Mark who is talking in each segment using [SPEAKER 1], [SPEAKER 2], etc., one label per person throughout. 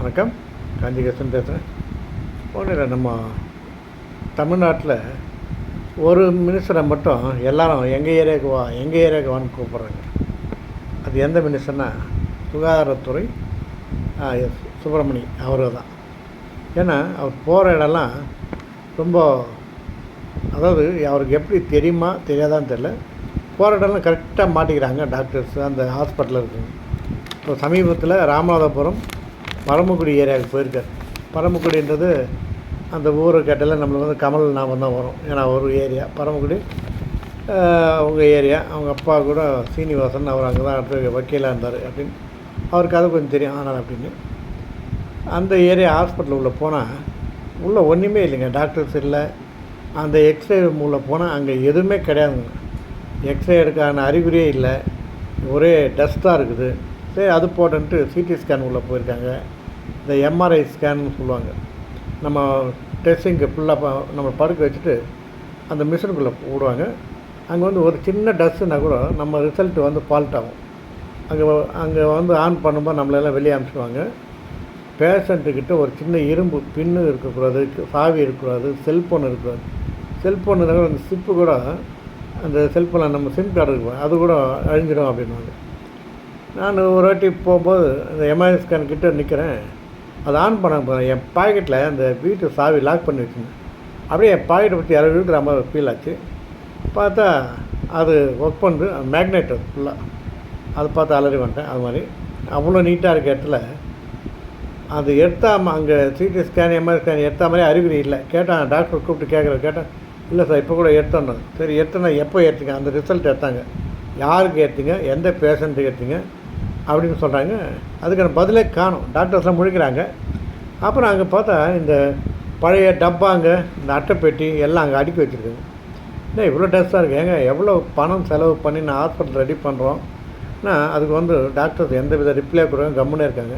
[SPEAKER 1] வணக்கம். காஞ்சிகேசன் பேசுகிறேன் ஒன்றும் நம்ம தமிழ்நாட்டில் ஒரு மினிஸ்டரை மட்டும் எல்லாரும் எங்கள் ஏரியாவுக்கு வா எங்கள் ஏரியாவுக்கு வான்னு கூப்பிட்றாங்க. அது எந்த மினிஸ்டர்னா சுகாதாரத்துறை சுப்பிரமணி அவர் தான் ஏன்னா அவர் போகிற இடம்லாம் ரொம்ப அதாவது அவருக்கு எப்படி தெரியுமா தெரியாதான்னு தெரில போகிற இடம்லாம் கரெக்டாக மாட்டிக்கிறாங்க டாக்டர்ஸ் அந்த ஹாஸ்பிட்டலில் இருக்குங்க இப்போ சமீபத்தில் ராமநாதபுரம் பரமக்குடி ஏரியாவுக்கு போயிருக்கார். பரமக்குடின்றது அந்த ஊரை கேட்டால நம்மளுக்கு வந்து கமல் நாமம் தான் வரும். ஏன்னா ஒரு ஏரியா. பரமக்குடி அவங்க ஏரியா. அவங்க அப்பா கூட சீனிவாசன் அவர் அங்கே தான் அடுத்து வக்கீலாக இருந்தார் அப்படின்னு. அவருக்கு அது கொஞ்சம் தெரியும். ஆனால் அப்படின்னு. அந்த ஏரியா ஹாஸ்பிட்டல் உள்ளே போனால் உள்ளே ஒன்றுமே இல்லைங்க. டாக்டர்ஸ் இல்லை. அந்த எக்ஸ்ரே உள்ளே போனால் அங்கே எதுவுமே கிடையாதுங்க. எக்ஸ்ரே எடுக்கான அறிகுறியே இல்லை. ஒரே டஸ்ட்டாக இருக்குது. சரி அது போட்டுன்ட்டு சிடி ஸ்கேன் உள்ளே போயிருக்காங்க. இந்த எம்ஆர்ஐ ஸ்கேன் சொல்லுவாங்க. நம்ம டெஸ்டிங்கு ஃபுல்லாக நம்ம படுக்க வச்சுட்டு அந்த மிஷினுக்குள்ளே விடுவாங்க அங்கே வந்து ஒரு சின்ன டஸ்ட்டுனா கூட நம்ம ரிசல்ட்டு வந்து ஃபால்ட் ஆகும். அங்கே அங்கே வந்து ஆன் பண்ணும்போது நம்மளெல்லாம் வெளியே அனுப்பிச்சிடுவாங்க. பேஷண்ட்டுக்கிட்ட ஒரு சின்ன இரும்பு பின்னு இருக்கக்கூடாது சாவி இருக்கக்கூடாது செல்ஃபோன் இருக்கக்கூடாது. செல்ஃபோன் இருந்தால் அந்த சிப்பு கூட அந்த செல்ஃபோனில் நம்ம சிம் கார்டு இருக்கும் அது கூட அழிஞ்சிடும் அப்படின்வாங்க நான் ஒரு வாட்டி போகும்போது அந்த எம்ஐ ஸ்கேன் நிற்கிறேன் அதை ஆன் பண்ண போகிறேன் என் பாக்கெட்டில் அந்த வீட்டு சாவி லாக் பண்ணி வச்சுங்க அப்படியே என் பாக்கெட்டை பற்றி யாரோ இருக்கிற மாதிரி ஃபீல் ஆச்சு. பார்த்தா அது ஒர்க் பண்ணுது மேக்னெட் அது ஃபுல்லாக அதை பார்த்து அலறி வந்துட்டேன் அது மாதிரி. அவ்வளோ நீட்டாக இருக்க இடத்துல அது எடுத்தாம அங்கே சிடி ஸ்கேன் எம்ஆர் ஸ்கேன் எடுத்த மாதிரி அறிகுறி இல்லை. கேட்டான் டாக்டர் கூப்பிட்டு கேட்குற கேட்டேன் இல்லை சார் இப்போ கூட எடுத்தோன்னு சரி எடுத்தோன்னா எப்போ எடுத்தீங்க? அந்த ரிசல்ட் எடுத்தாங்க. யாருக்கு எடுத்தீங்க? எந்த பேஷண்ட்டுக்கு எடுத்தீங்க? அப்படின்னு சொல்கிறாங்க அதுக்கான பதிலே காணும். டாக்டர்ஸ்லாம் முழிக்கிறாங்க. அப்புறம் அங்கே பார்த்தா இந்த பழைய டப்பாங்க இந்த அட்டைப்பெட்டி எல்லாம் அங்கே அடுக்கி வச்சுருக்குங்க என்ன இவ்வளோ டஸ்ட்டாக இருக்குது ஏங்க எவ்வளோ பணம் செலவு பண்ணி நான் ஹாஸ்பிட்டல் ரெடி பண்ணுறோம்னா அதுக்கு வந்து டாக்டர்ஸ் எந்த வித ரிப்ளை கொடுக்க கம்முன்னே இருக்காங்க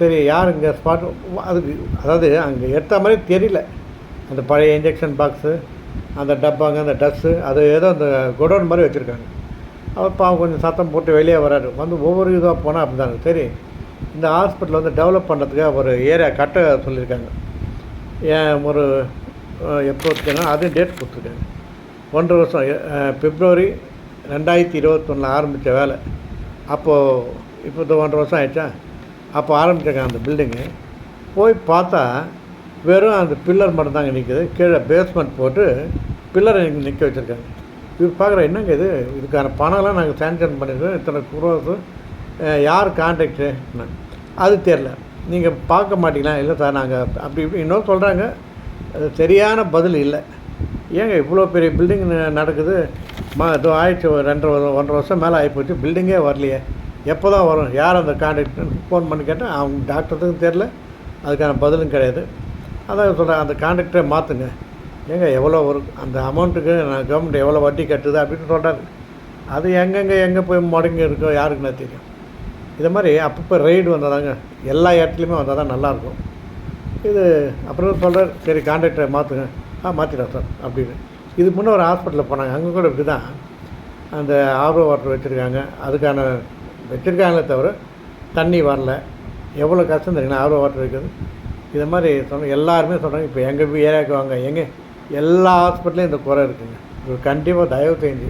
[SPEAKER 1] சரி யார் இங்கே ஸ்பாட் அதுக்கு அதாவது அங்கே எடுத்த மாதிரி தெரியல. அந்த பழைய இன்ஜெக்ஷன் பாக்ஸு அந்த டப்பாங்க அந்த டஸ்ஸு அது ஏதோ அந்த குடோன் மாதிரி வச்சுருக்காங்க. அவர் பாவம் கொஞ்சம் சத்தம் போட்டு வெளியே வராரு வந்து ஒவ்வொரு இதாக போனால் அப்படி தாங்க சரி இந்த ஹாஸ்பிட்டல் வந்து டெவலப் பண்ணுறதுக்காக ஒரு ஏரியா கட்ட சொல்லியிருக்காங்க. ஏன் ஒரு எப்போ இருக்குன்னா அதுவும் டேட் கொடுத்துருக்காங்க. ஒன்றரை வருஷம் பிப்ரவரி ரெண்டாயிரத்தி இருபத்தொன்னில் ஆரம்பித்த வேலை. அப்போது இப்போ இந்த ஒன்றரை வருஷம் ஆயிடுச்சா? அப்போ ஆரம்பிச்சாங்க அந்த பில்டிங்கு போய் பார்த்தா வெறும் அந்த பில்லர் மட்டும்தாங்க நிற்கிது கீழே பேஸ்மெண்ட் போட்டு பில்லரை நிற்க வச்சுருக்காங்க. இவர் பார்க்குற என்னங்க இது? இதுக்கான பணம்லாம் நாங்கள் சேங்ஷன் பண்ணியிருக்கோம் இத்தனை குரோஸு யார் கான்டாக்டு அது தெரில நீங்கள் பார்க்க மாட்டீங்களா? இல்லை சார் நாங்கள் அப்படி இப்படி இன்னும் சொல்கிறாங்க அது சரியான பதில் இல்லை. ஏங்க இவ்வளோ பெரிய பில்டிங் நடக்குது? மா இதோ ஆயிடுச்சு. ஒரு ரெண்டரை வரு- ஒன்றரை வருஷம் மேலே ஆகிப்போச்சு பில்டிங்கே வரலையே. எப்போ தான் வரும்? யார் அந்த கான்டாக்ட் ஃபோன் பண்ணி கேட்டால் அவங்க டாக்டருக்கும் தெரில அதுக்கான பதிலும் கிடையாது. அதான் சொல்கிறேன் அந்த கான்டாக்டரை மாற்றுங்க ஏங்க எவ்வளோ ஒரு அந்த அமௌண்ட்டுக்கு நான் கவர்மெண்ட் எவ்வளோ வட்டி கட்டுது அப்படின்னு சொல்கிறாரு அது எங்கெங்கே எங்கே போய் முடங்கி இருக்கோ யாருக்குன்னா தெரியும். இதை மாதிரி அப்பப்போ ரைடு வந்தாதாங்க எல்லா இடத்துலையுமே வந்தால் தான் நல்லாயிருக்கும். இது அப்புறம் சொல்கிறார் சரி கான்ட்ராக்டரை மாற்றுங்க ஆ மாற்றிடலாம் சார் அப்படின்னு. இது முன்னே ஒரு ஹாஸ்பிட்டலில் போனாங்க அங்கே கூட இப்படி தான் அந்த ஆர்வ வாட்டர் வச்சுருக்காங்க அதுக்கான வச்சுருக்காங்களே தவிர தண்ணி வரல. எவ்வளோ கஷ்டம் தெரியுங்களா ஆர்வ வாட்டர் வைக்கிறது? இதை மாதிரி சொன்ன எல்லாருமே சொல்கிறாங்க இப்போ எங்கள் ஏரியாவுக்கு வாங்க எங்கே எல்லா ஹாஸ்பிட்டலையும் இந்த குறை இருக்குங்க. இவர் கண்டிப்பாக தயவு செஞ்சு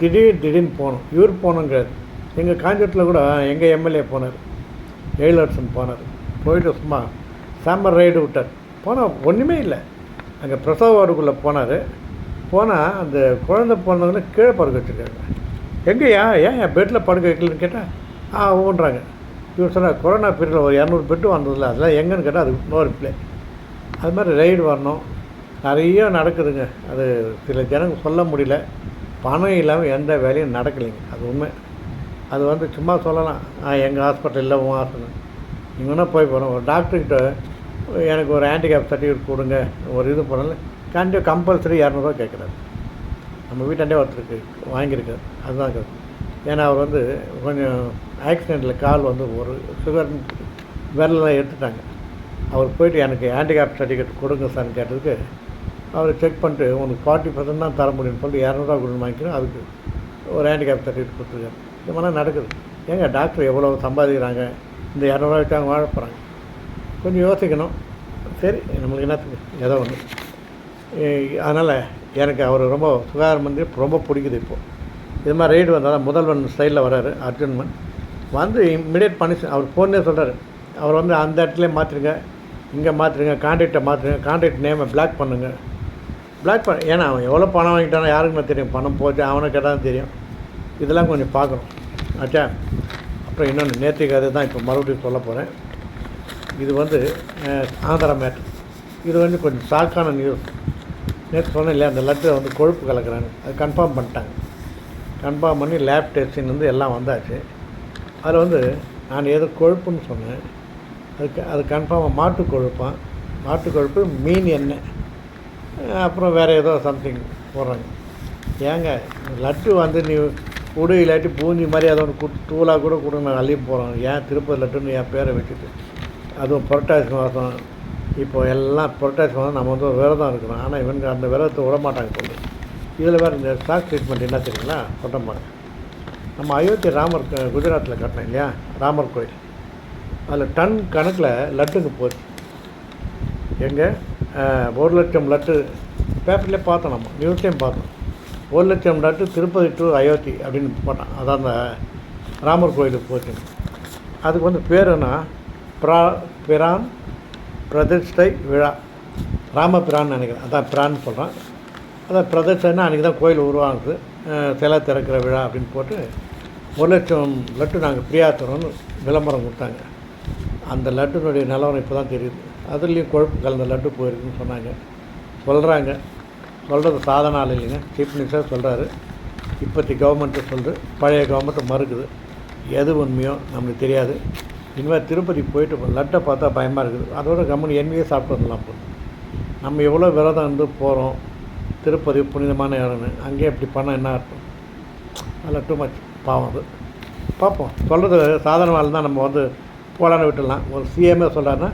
[SPEAKER 1] திடீர் திடீர்னு போகணும். இவர் போகணுங்கிறது எங்கள் காஞ்சிபுரத்தில் கூட எங்கள் எம்எல்ஏ போனார். எழிலரசன் போனார். போயிட்டு சும்மா சாம்பர் ரைடு விட்டார். போனால் ஒன்றுமே இல்லை. அங்கே பிரசவ வார்டுக்குள்ளே போனார். போனால் அந்த குழந்தை போனதுன்னு கீழே படுக்க வச்சுருக்காங்க எங்கேயா ஏன் என் பெட்டில் படுக்க வைக்கலன்னு கேட்டால் ஆ ஊன்றாங்க. இவர் சொன்னார் கொரோனா பீரியடில் ஒரு இரநூறு பெட்டு வந்ததில்ல அதெல்லாம் எங்கன்னு கேட்டால் அதுக்கு நோ ரிப்ளை அது மாதிரி ரைடு வரணும். நிறைய நடக்குதுங்க. அது சில ஜனங்க சொல்ல முடியல. பணம் இல்லாமல் எந்த வேலையும் நடக்கலைங்க. அது உண்மை. அது வந்து சும்மா சொல்லலாம். ஆ எங்கள் ஹாஸ்பிட்டல் இல்லை உன் ஹாஸ்பிட்டல் நீங்கள் வேணால் போய் போகிறோம் ஒரு டாக்டர்கிட்ட எனக்கு ஒரு ஹேண்டிகேப் சர்டிஃபிகேட் கொடுங்க. ஒரு இது பண்ணல. கண்டிப்பாக கம்பல்சரி இரநூறுவா கேட்குறாரு. நம்ம வீட்டாண்டே ஒருத்தருக்கு வாங்கியிருக்காரு. அதுதான் கேட்கும் ஏன்னா அவர் வந்து கொஞ்சம் ஆக்சிடெண்ட்டில் கால் வந்து ஒரு சுகர் விரலாம் எடுத்துட்டாங்க. அவர் போயிட்டு எனக்கு ஹேண்டிகேப் சர்டிஃபிகேட் கொடுங்க சார்னு கேட்டதுக்கு அவரை செக் பண்ணிட்டு உனக்கு ஃபார்ட்டி பர்சன்ட் தான் தர முடியும்னு சொல்லிட்டு இரநூறுவா கொடுன்னு வாங்கிக்கிறேன். அதுக்கு ஒரு ஹேண்டிகேப் சர்டிஃபிகேட் கொடுத்துருக்காரு. இது மாதிரிலாம் நடக்குது. ஏங்க டாக்டர் எவ்வளோ சம்பாதிக்கிறாங்க? இந்த இரநூறுவா வச்சு அவங்க வாழ போகிறாங்க கொஞ்சம் யோசிக்கணும். சரி நம்மளுக்கு என்னத்துக்கு? ஏதோ ஒன்று அதனால் எனக்கு அவர் ரொம்ப சுகாதார மந்திரி ரொம்ப பிடிக்குது இப்போது இது மாதிரி ரைடு வந்தால் முதல்வன் ஸ்டைலில் வராரு அர்ஜுன்மன் வந்து இம்மிடியட் பண்ணி அவர் ஃபோன்னே சொல்கிறார் அவர் வந்து அந்த இடத்துல மாற்றிருங்க இங்கே மாற்றிருங்க கான்ட்ராக்டை மாற்றுங்க கான்ட்ராக்ட் நேமை பிளாக் பண்ணுங்கள் பிளாக் பண்ண ஏன்னா அவன் எவ்வளோ பணம் வாங்கிட்டானோ யாருக்குமே தெரியும். பணம் போச்சு அவனுக்கு கேட்டால் தெரியும். இதெல்லாம் கொஞ்சம் பார்க்கணும். ஆச்சா? அப்புறம் இன்னொன்று நேற்றுக்கு அதை தான் இப்போ மறுபடியும் சொல்ல போகிறேன் இது வந்து ஆந்திரா மேட்ரு இது வந்து கொஞ்சம் ஷாக்கான நியூஸ் நேற்று சொன்னேன் இல்லையா அந்த லட்டில் வந்து கொழுப்பு கலக்கிறாங்க அது கன்ஃபார்ம் பண்ணிட்டாங்க. கன்ஃபார்ம் பண்ணி லேப் டெஸ்டிங் வந்து எல்லாம் வந்தாச்சு. அதில் வந்து நான் ஏதோ கொழுப்புன்னு சொன்னேன். அதுக்கு அது கன்ஃபார்மாக மாட்டு கொழுப்பான் மாட்டு கொழுப்பு மீன் எண்ணெய். அப்புறம் வேறு ஏதோ சம்திங் போடுறாங்க. ஏங்க லட்டு வந்து நீ உடு இல்லாட்டி பூஞ்சி மாதிரி அதை ஒன்று குட் தூளாக கூட கொடுங்க நான் அள்ளி போகிறோம் ஏன் திருப்பதி லட்டுன்னு என் பேரை வச்சுட்டு அதுவும் புரட்டாசி மாதம் இப்போ எல்லாம் புரட்டாசி மாதம் நம்ம வந்து ஒரு விரதம் இருக்கிறோம். ஆனால் இவங்க அந்த விரதத்தை விட மாட்டாங்க சொல்லு இதில் வேறு இந்த ஸ்டாக் ட்ரீட்மெண்ட் என்ன தெரியுங்களா? சொல்கிறேன் நம்ம அயோத்தி ராமர் குஜராத்தில் கட்டினோம் இல்லையா? ராமர் கோயில். அதில் டன் கணக்கில் லட்டுங்க போச்சு. எங்கே? ஒரு லட்சம் லட்டு. பேப்பரில் பார்த்தோம் நம்ம. நியூஸ்லேயும் பார்த்தோம். ஒரு லட்சம் லட்டு திருப்பதி டு அயோத்தி அப்படின்னு போட்டான். அதான் அந்த ராமர் கோயிலுக்கு போச்சு. அதுக்கு வந்து பேர் என்ன? பிரா பிரான் பிரதிஷ்டை விழா. ராம பிரான் நினைக்கிறேன். அதான் பிரான் சொல்கிறேன் அதான் பிரதிஷ்டைன்னா அன்றைக்கி தான் கோயில் உருவாகுது. சிலை திறக்கிற விழா அப்படின்னு போட்டு ஒரு லட்சம் லட்டு நாங்கள் ஃப்ரீயா விளம்பரம் கொடுத்தாங்க. அந்த லட்டுனுடைய நிலவரம் இப்போ தான் தெரியுது. அதுலேயும் கொழுப்பு கலந்த லட்டு போயிருக்குன்னு சொன்னாங்க. சொல்கிறாங்க சொல்கிறது சாதனால் இல்லைங்க. சீஃப் மினிஸ்டர் சொல்கிறாரு இப்போத்தி கவர்மெண்ட்டு சொல்லுது பழைய கவர்மெண்ட்டு மறுக்குது. எது உண்மையோ நம்மளுக்கு தெரியாது. இனிமேல் திருப்பதி போயிட்டு லட்டை பார்த்தா பயமாக இருக்குது. அதோட கம்முன்னு எண்ணெயே சாப்பிட்டு வந்துடலாம் போதும் நம்ம எவ்வளோ விரதம் இருந்து போகிறோம் திருப்பதி புனிதமான இடம்னு. அங்கேயே இப்படி பண்ணால் என்ன அர்த்தம்? அதில் டூ மச் பாவம் அது. பார்ப்போம். சொல்கிறது சாதாரண தான் நம்ம வந்து போலான்னு விட்டுடலாம். ஒரு சிஎம்ஏ சொல்கிறாருன்னா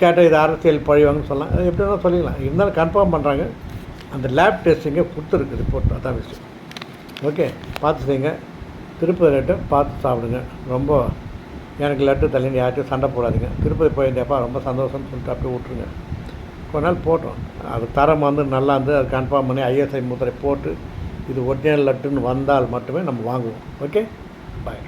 [SPEAKER 1] கேட்டால் இது அரசியல் பழிவாங்கன்னு சொல்லலாம் எப்படி வேணால் சொல்லிக்கலாம். இருந்தாலும் கன்ஃபார்ம் பண்ணுறாங்க அந்த லேப் டெஸ்டிங்கே கொடுத்துருக்கு ரிப்போர்ட் அதான் விஷயம் ஓகே பார்த்து செய்யுங்க. திருப்பதி லட்டு பார்த்து சாப்பிடுங்க. ரொம்ப எனக்கு லட்டு தள்ளின்னு யார்ட்டையும் சண்டை போடாதீங்க. திருப்பதி போயிருந்தேப்பா ரொம்ப சந்தோஷம்னு சொல்லிட்டு அப்படியே விட்ருங்க கொஞ்ச நாள் போட்டோம். அது தரம் வந்து நல்லா இருந்து அது கன்ஃபார்ம் பண்ணி ஐஎஸ்ஐ முத்திரை போட்டு இது ஒரிஜினல் லட்டுன்னு வந்தால் மட்டுமே நம்ம வாங்குவோம். Okay bye